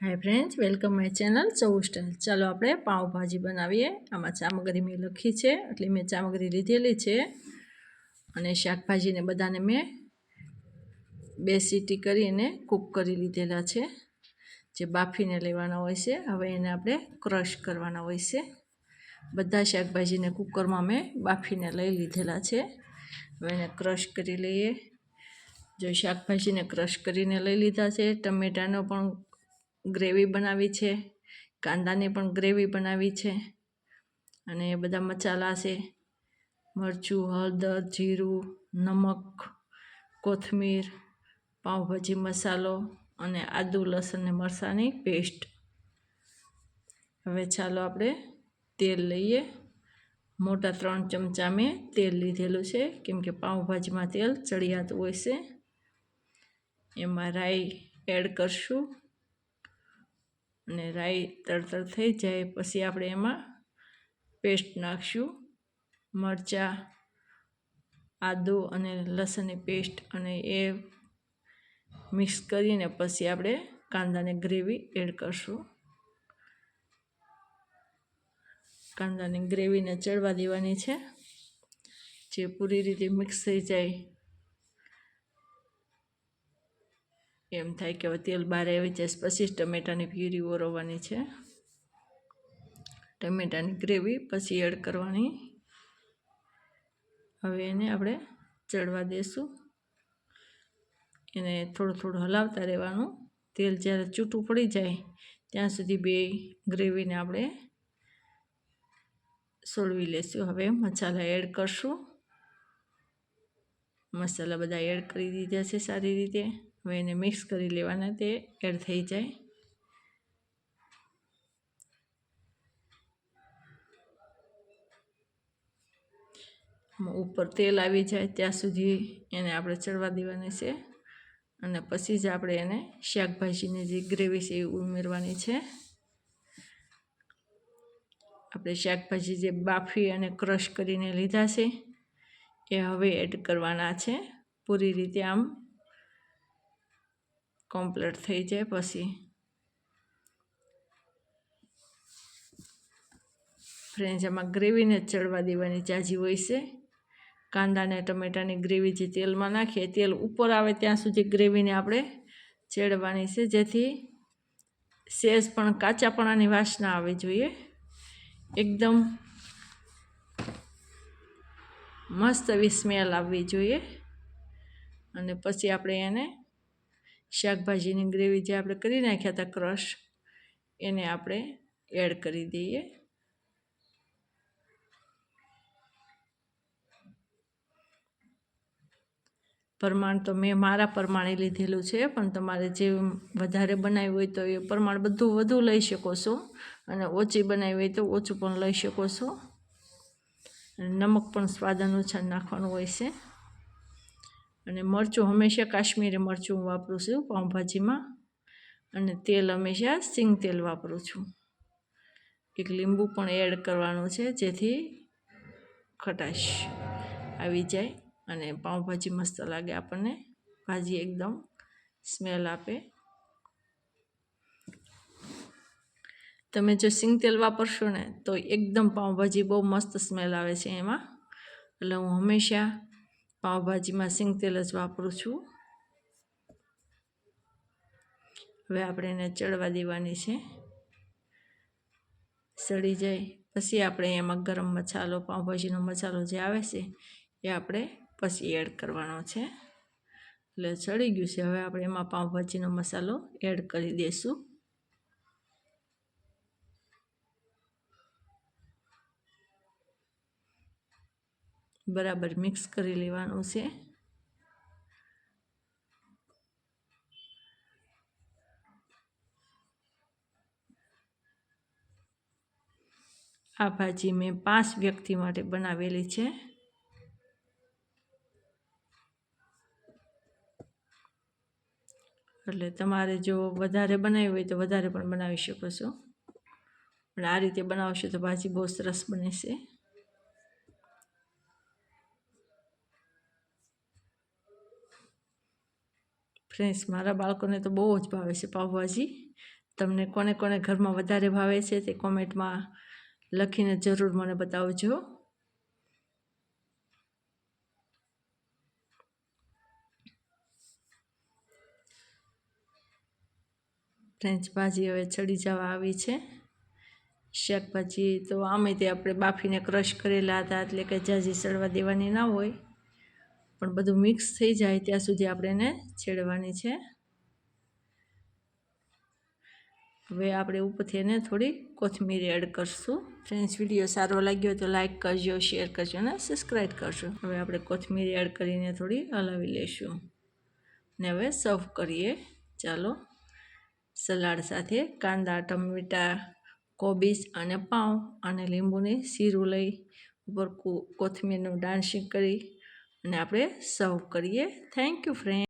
Hi friends welcome my channel ચૌ style ચાલો આપણે પાઉંભાજી બનાવીએ આમાં ચામગરી મેં લખી છે એટલે મેં ચામગરી લીધેલી છે અને શાકભાજીને બધાને મેં બે સીટી કરીને કૂક કરી લીધેલા છે જે બાફીને લેવાના હોય છે હવે એને આપણે ક્રશ કરવાના હોય છે બધા શાકભાજીને કૂકરમાં મેં બાફીને લઈ લીધેલા છે હવે એને ક્રશ કરી લઈએ જો શાકભાજીને ક્રશ કરીને લઈ લીધા છે ટમેટાનો પણ ગ્રેવી બનાવી છે, કાંદાની પણ ગ્રેવી બનાવી છે અને એ બધા મસાલા છે. મરચું, હળદર, જીરું, નમક, કોથમીર, પાઉંભાજી મસાલો અને આદુ, લસણ ને મરચાંની પેસ્ટ. હવે ચાલો આપણે તેલ લઈએ. મોટા ત્રણ ચમચા મેં તેલ લીધેલું છે, કેમ કે પાઉંભાજીમાં તેલ ચડિયાતું હોય છે. એમાં રાઈ એડ કરશું. અને રાઈ તરતર થઈ જાય પછી આપણે એમાં પેસ્ટ નાખશું, મરચાં, આદુ અને લસણની પેસ્ટ અને એ મિક્સ કરીને પછી આપણે કાંદાને ગ્રેવી એડ કરશું. કાંદાની ગ્રેવીને ચડવા દેવાની છે. જે પૂરી રીતે મિક્સ થઈ જાય એમ થાય કે હવે તેલ બહાર આવી જશે પછી જ ટમેટાની પ્યુરી ઓરવવાની છે. ટમેટાની ગ્રેવી પછી એડ કરવાની. હવે એને આપણે ચડવા દઈશું એને થોડું થોડું હલાવતા રહેવાનું. તેલ જ્યારે છૂટું પડી જાય, ત્યાં સુધી બે ગ્રેવીને આપણે સોળવી લેશું. હવે મસાલા એડ કરશું. મસાલા બધા એડ કરી દીધા છે સારી રીતે. હવે એને મિક્સ કરી લેવાના, તે એડ થઈ જાય. ઉપર તેલ આવી જાય, ત્યાં સુધી એને આપણે ચડવા દેવાની છે. અને પછી જ આપણે એને શાકભાજીની જે ગ્રેવી છે એ ઉમેરવાની છે. આપણે શાકભાજી જે બાફી અને ક્રશ કરીને લીધા છે એ હવે એડ કરવાના છે. પૂરી રીતે આમ કમ્પ્લીટ થઈ જાય પછી. ફ્રેન્ચ એમાં ગ્રેવીને ચડવા દેવાની ચાજી હોય છે. કાંદા અને ટમેટાની ગ્રેવી જે તેલમાં નાખીએ, તેલ ઉપર આવે ત્યાં સુધી ગ્રેવીને આપણે ચેડવાની છે. જેથી સેજ પણ, કાચાપણાની વાસના આવવી જોઈએ. એકદમ મસ્ત એવી સ્મેલ આવવી જોઈએ. અને પછી આપણે એને શાકભાજીની ગ્રેવી જે આપણે કરી નાખ્યા હતા ક્રશ, એને આપણે એડ કરી દઈએ. પ્રમાણ તો મેં મારા પ્રમાણે લીધેલું છે, પણ તમારે જે વધારે બનાવ્યું હોય તો એ પ્રમાણ બધું વધુ લઈ શકો છો. અને ઓછી બનાવી હોય તો ઓછું પણ લઈ શકો છો. નમક પણ સ્વાદ અનુસાર નાખવાનું હોય છે. અને મરચું હંમેશા કાશ્મીરી મરચું હું વાપરું છું પાઉંભાજીમાં. અને તેલ હંમેશા સિંગ તેલ વાપરું છું. એક લીંબુ પણ એડ કરવાનું છે જેથી ખટાશ આવી જાય અને પાઉંભાજી મસ્ત લાગે આપણને. ભાજી એકદમ સ્મેલ આપે. તમે જો સિંગ તેલ વાપરશો ને, તો એકદમ પાઉંભાજી બહુ મસ્ત સ્મેલ આવે છે એમાં. એટલે હું હંમેશા પાઉંભાજીમાં સિંગ તેલ જ વાપરું છું. હવે આપણે એને ચડવા દેવાની છે. સડી જાય, પછી આપણે એમાં ગરમ મસાલો, પાઉંભાજીનો મસાલો જે આવે છે, એ આપણે પછી એડ કરવાનો છે. એટલે ચડી ગયું છે. હવે આપણે એમાં પાઉંભાજીનો મસાલો એડ કરી દઈશું બરાબર મિક્સ કરી લેવાનું છે. આ ભાજી મેં પાંચ વ્યક્તિ માટે બનાવેલી છે. એટલે તમારે જો વધારે બનાવી હોય તો વધારે પણ બનાવી શકો છો. પણ આ રીતે બનાવશો તો ભાજી બહુ સરસ બને છે. ફ્રેન્ડ્સ, મારા બાળકોને તો બહુ જ ભાવે છે પાઉંભાજી તમને કોને કોને ઘરમાં વધારે ભાવે છે તે કોમેન્ટમાં લખીને જરૂર મને બતાવજો. ફ્રેન્ચ ભાજી હવે ચડી જવા આવી છે. શાકભાજી તો આમે તે આપણે બાફીને ક્રશ કરેલા હતા એટલે કે જાજી સડવા દેવાની ના હોય. પણ બધું મિક્સ થઈ જાય ત્યાં સુધી આપણે એને છેડવાની છે. હવે આપણે ઉપરથી એને થોડી કોથમીર એડ કરશું. ફ્રેન્ડ્સ, વીડિયો સારો લાગ્યો તો લાઇક કરજો, શેર કરજો અને સબસ્ક્રાઈબ કરજો. હવે આપણે કોથમીર એડ કરીને થોડી હલાવી લઈશું. ને હવે સર્વ કરીએ. ચાલો. સલાડ સાથે કાંદા, ટમેટા, કોબીજ અને પાઉં અને લીંબુની શીરું લઈ ઉપર કોથમીરનું ડાન્સિંગ કરી અને આપણે સર્વ કરીએ. Thank you friend